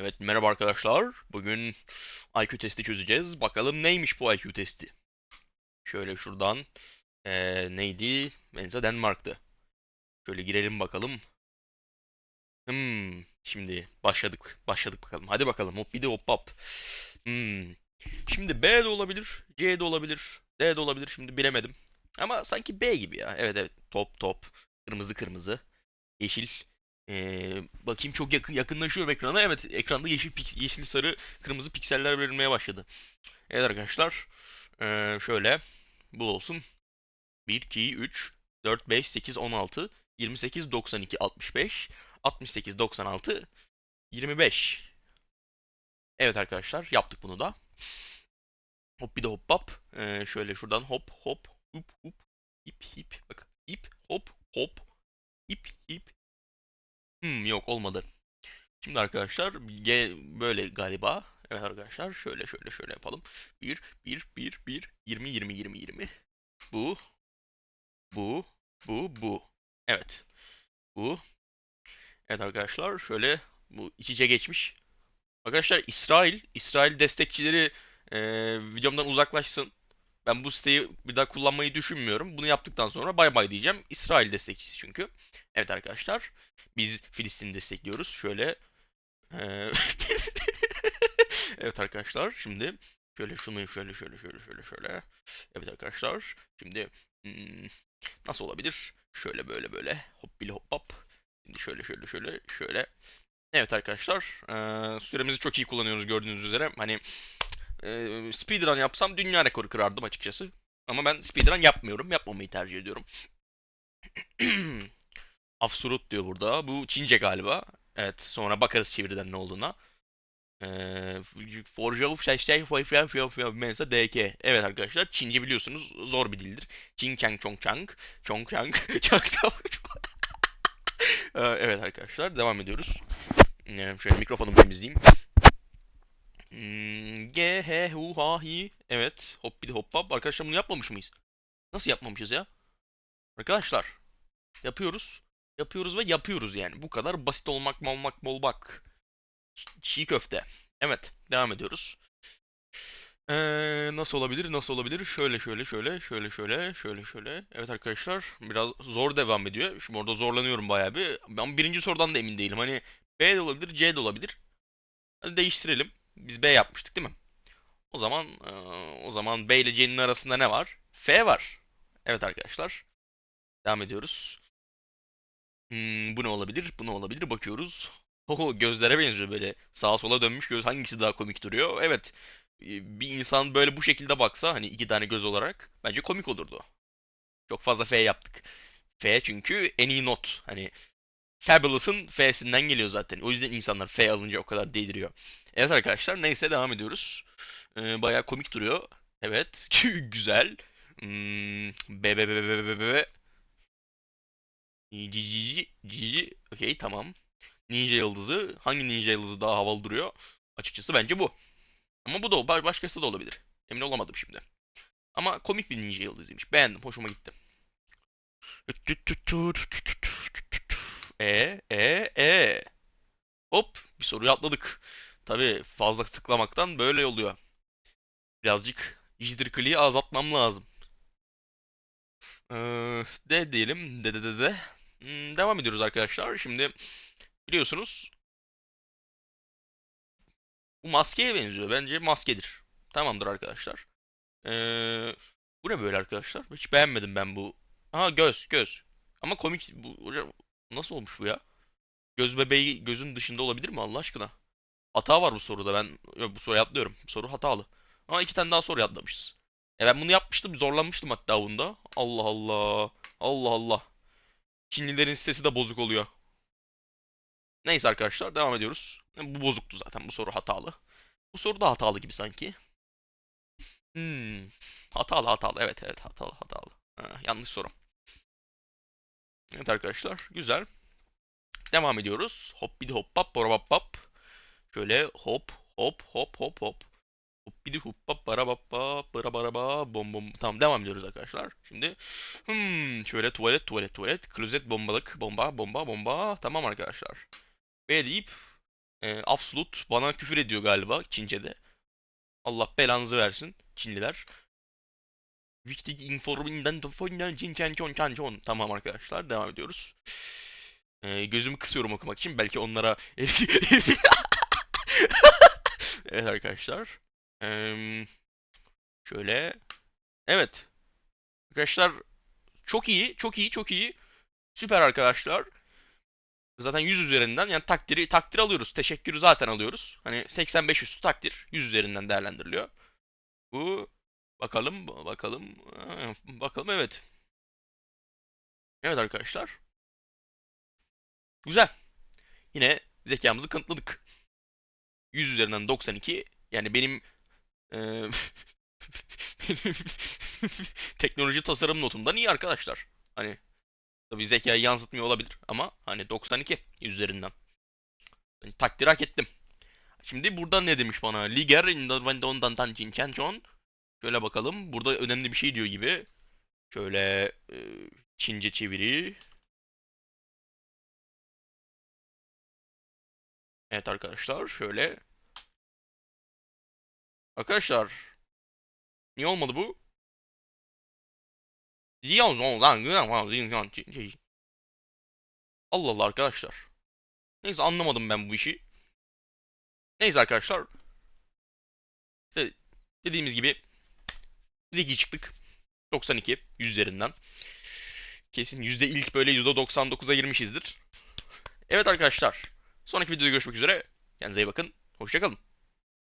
Evet merhaba arkadaşlar. Bugün IQ testi çözeceğiz. Bakalım neymiş bu IQ testi. Şöyle şuradan eee, neydi? Mensa Denmark'tı. Şöyle girelim bakalım. Hmm, şimdi başladık. Başladık bakalım. Hadi bakalım. Hop bir de hop hop. Hmm. Şimdi B de olabilir, C de olabilir, D de olabilir. Şimdi bilemedim. Ama sanki B gibi ya. Evet evet. Top top. Kırmızı kırmızı. Yeşil. Ee, bakayım çok yakın yakınlaşıyorum ekrana. Evet ekranda yeşil yeşil sarı kırmızı pikseller verilmeye başladı. Evet arkadaşlar. ee, şöyle bu olsun. 1 2 3 4 5 8 16 28 92 65 68 96 25. Evet arkadaşlar yaptık bunu da. Hop bir de hop hop. Ee, şöyle şuradan hop hop hop hop hip hip bak hip hop hop. Yok olmadı. Şimdi arkadaşlar G böyle galiba. Evet arkadaşlar şöyle şöyle şöyle yapalım. 1 1 1 1 20 20 20 20. Bu bu bu bu. Evet. Bu. Evet arkadaşlar şöyle bu iç içe geçmiş. Arkadaşlar İsrail İsrail destekçileri eee, videomdan uzaklaşsın. Ben bu siteyi bir daha kullanmayı düşünmüyorum. Bunu yaptıktan sonra bay bay diyeceğim. İsrail destekçisi çünkü. Evet arkadaşlar. Biz Filistin'i destekliyoruz. Şöyle eee, Evet arkadaşlar şimdi şöyle şunu şöyle şöyle şöyle şöyle şöyle. Evet arkadaşlar şimdi hmm, nasıl olabilir? Şöyle böyle böyle hop bile hop hop. Şimdi şöyle şöyle şöyle şöyle. Evet arkadaşlar eee, süremizi çok iyi kullanıyoruz gördüğünüz üzere. Hani eee speedrun yapsam dünya rekoru kırardım açıkçası. Ama ben speedrun yapmıyorum. Yapmamayı tercih ediyorum. Afsurut diyor burada. Bu Çince galiba. Evet sonra bakarız çeviriden ne olduğuna. Eee Forjov Şaştay Foyfyan Fiyofyan Mensa DK. Evet arkadaşlar Çince biliyorsunuz zor bir dildir. Çin Chang Chong Chang. Chong Chang. Chang. Eee, Evet arkadaşlar devam ediyoruz. Eee, Şöyle mikrofonumu temizleyeyim. Hmm, G, H, Hu, Ha, Hi. Evet. Hop bir de hop hop. Arkadaşlar bunu yapmamış mıyız? Nasıl yapmamışız ya? Arkadaşlar yapıyoruz. Yapıyoruz ve yapıyoruz yani. Bu kadar basit olmak mı olmak mı olmak. Çiğ köfte. Evet. Devam ediyoruz. Ee, nasıl olabilir? Nasıl olabilir? Şöyle şöyle şöyle şöyle şöyle şöyle şöyle. Evet arkadaşlar biraz zor devam ediyor. Şimdi orada zorlanıyorum bayağı bir. Ben birinci sorudan da emin değilim. Hani B de olabilir, C de olabilir. Hadi değiştirelim. Biz B yapmıştık değil mi? O zaman eee, o zaman B ile C'nin arasında ne var? F var. Evet arkadaşlar. Devam ediyoruz. Hmm, bu ne olabilir? Bu ne olabilir? Bakıyoruz. Oho gözlere benziyor böyle. Sağa sola dönmüş göz hangisi daha komik duruyor? Evet. e, Bir insan böyle bu şekilde baksa hani iki tane göz olarak bence komik olurdu. Çok fazla F yaptık. F çünkü en iyi not. Hani Fabulous'ın F'sinden geliyor zaten. O yüzden insanlar F alınca o kadar deliriyor. Evet arkadaşlar neyse devam ediyoruz. Ee, bayağı komik duruyor. Evet. Güzel. Hmm, be be be be be be. Cici cici. Okey tamam. Ninja yıldızı. Hangi ninja yıldızı daha havalı duruyor? Açıkçası bence bu. Ama bu da ba- başkası da olabilir. Emin olamadım şimdi. Ama komik bir ninja yıldızıymış. Beğendim. Hoşuma gitti. E e e. Hop bir soruyu atladık. Tabii fazla tıklamaktan böyle oluyor. Birazcık jitter azaltmam lazım. Ee, de diyelim. De de de de. Hmm, devam ediyoruz arkadaşlar. Şimdi biliyorsunuz bu maskeye benziyor. Bence maskedir. Tamamdır arkadaşlar. Ee, bu ne böyle arkadaşlar? Hiç beğenmedim ben bu. Aha göz göz. Ama komik. Bu, hocam nasıl olmuş bu ya? Göz bebeği gözün dışında olabilir mi Allah aşkına? Hata var bu soruda. Ben yok, bu soruyu atlıyorum. Bu soru hatalı. Ama iki tane daha soru atlamışız. E ben bunu yapmıştım. Zorlanmıştım hatta bunda. Allah Allah. Allah Allah. Çinlilerin sitesi de bozuk oluyor. Neyse arkadaşlar devam ediyoruz. Bu bozuktu zaten. Bu soru hatalı. Bu soru da hatalı gibi sanki. Hmm. Hatalı hatalı. Evet evet hatalı hatalı. Ha, yanlış soru. Evet arkadaşlar. Güzel. Devam ediyoruz. Hop bir de hop hop bora hop hop. Şöyle hop hop hop hop hop. Hop bir de hop hop bara bap bap bara bara ba bom bom. Tamam devam ediyoruz arkadaşlar. Şimdi hmm, şöyle tuvalet tuvalet tuvalet. Klozet bombalık bomba bomba bomba. Tamam arkadaşlar. B deyip E, Absolut bana küfür ediyor galiba Çince'de. Allah belanızı versin Çinliler. Wichtig informinden Çon Tamam arkadaşlar devam ediyoruz. E, gözümü kısıyorum okumak için belki onlara Evet arkadaşlar. Şöyle. Evet. Arkadaşlar çok iyi, çok iyi, çok iyi. Süper arkadaşlar. Zaten 100 üzerinden yani takdiri takdir alıyoruz. Teşekkürü zaten alıyoruz. Hani 85 üstü takdir 100 üzerinden değerlendiriliyor. Bu bakalım bakalım bakalım evet. Evet arkadaşlar. Güzel. Yine zekamızı kanıtladık. 100 üzerinden 92 yani benim benim teknoloji tasarım notumdan iyi arkadaşlar. Hani tabii zekayı yansıtmıyor olabilir ama hani 92 üzerinden. Yani takdir hak ettim. Şimdi burada ne demiş bana? Liger ondan tancin John. Şöyle bakalım. Burada önemli bir şey diyor gibi. Şöyle eee, Çince çeviri. Evet arkadaşlar şöyle. Arkadaşlar niye olmadı bu? Allah Allah arkadaşlar. Neyse anlamadım ben bu işi. Neyse arkadaşlar. İşte dediğimiz gibi zeki çıktık. 92 100 üzerinden. Kesin yüzde ilk böyle %99'a girmişizdir. Evet arkadaşlar. Sonraki videoda görüşmek üzere. Kendinize iyi bakın. Hoşçakalın.